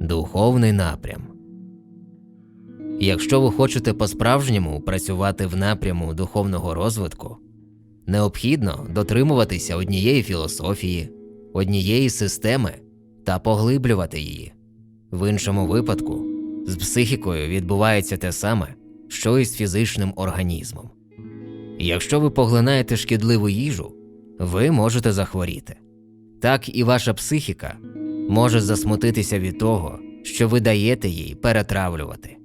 Духовний напрям. Якщо ви хочете по-справжньому працювати в напряму духовного розвитку, необхідно дотримуватися однієї філософії, однієї системи та поглиблювати її. В іншому випадку з психікою відбувається те саме, що і з фізичним організмом. Якщо ви поглинаєте шкідливу їжу, ви можете захворіти. Так і ваша психіка може засмутитися від того, що ви даєте їй перетравлювати.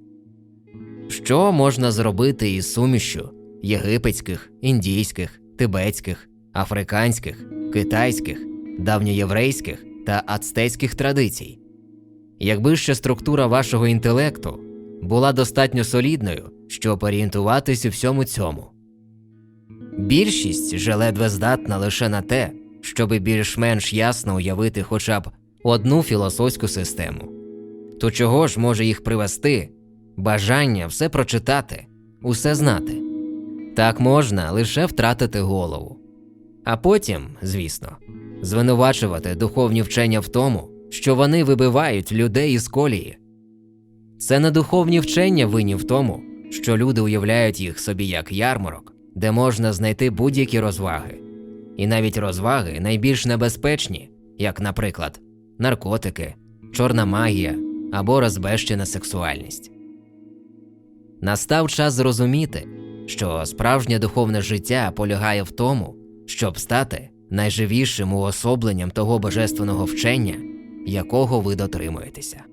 Що можна зробити із сумішю єгипетських, індійських, тибетських, африканських, китайських, давньоєврейських та ацтецьких традицій? Якби ще структура вашого інтелекту була достатньо солідною, щоб орієнтуватись у всьому цьому. Більшість же ледве здатна лише на те, щоби більш-менш ясно уявити хоча б одну філософську систему. То чого ж може їх привести бажання все прочитати, усе знати? Так можна лише втратити голову. А потім, звісно, звинувачувати духовні вчення в тому, що вони вибивають людей із колії. Це не духовні вчення винні в тому, що люди уявляють їх собі як ярмарок, де можна знайти будь-які розваги, і навіть розваги найбільш небезпечні, як, наприклад, наркотики, чорна магія або розбещена сексуальність. Настав час зрозуміти, що справжнє духовне життя полягає в тому, щоб стати найживішим уособленням того божественного вчення, якого ви дотримуєтеся.